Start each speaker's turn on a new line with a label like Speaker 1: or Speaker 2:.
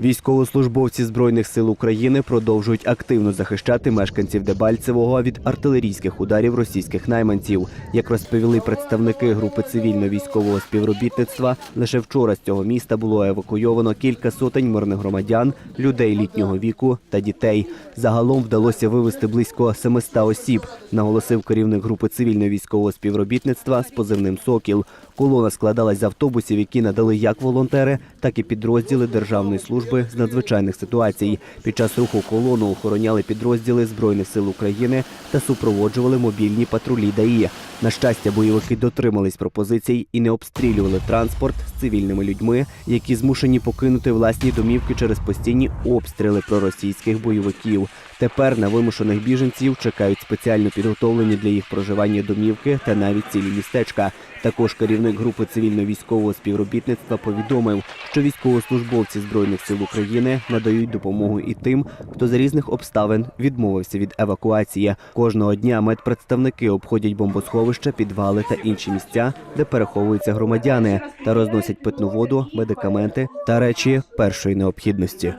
Speaker 1: Військовослужбовці збройних сил України продовжують активно захищати мешканців Дебальцевого від артилерійських ударів російських найманців. Як розповіли представники групи цивільно-військового співробітництва, лише вчора з цього міста було евакуйовано кілька сотень мирних громадян, людей літнього віку та дітей. Загалом вдалося вивезти близько 700 осіб, наголосив керівник групи цивільно-військового співробітництва з позивним Сокіл. Колона складалась з автобусів, які надали як волонтери, так і підрозділи Державної служби з надзвичайних ситуацій. Під час руху колону охороняли підрозділи Збройних сил України та супроводжували мобільні патрулі ДАІ. На щастя, бойовики дотримались пропозицій і не обстрілювали транспорт з цивільними людьми, які змушені покинути власні домівки через постійні обстріли проросійських бойовиків. Тепер на вимушених біженців чекають спеціально підготовлені для їх проживання домівки та навіть цілі містечка. Також керівник групи цивільно-військового співробітництва повідомив, що військовослужбовці збройних сил України надають допомогу і тим, хто за різних обставин відмовився від евакуації. Кожного дня медпредставники обходять бомбосховища, підвали та інші місця, де переховуються громадяни, та розносять питну воду, медикаменти та речі першої необхідності.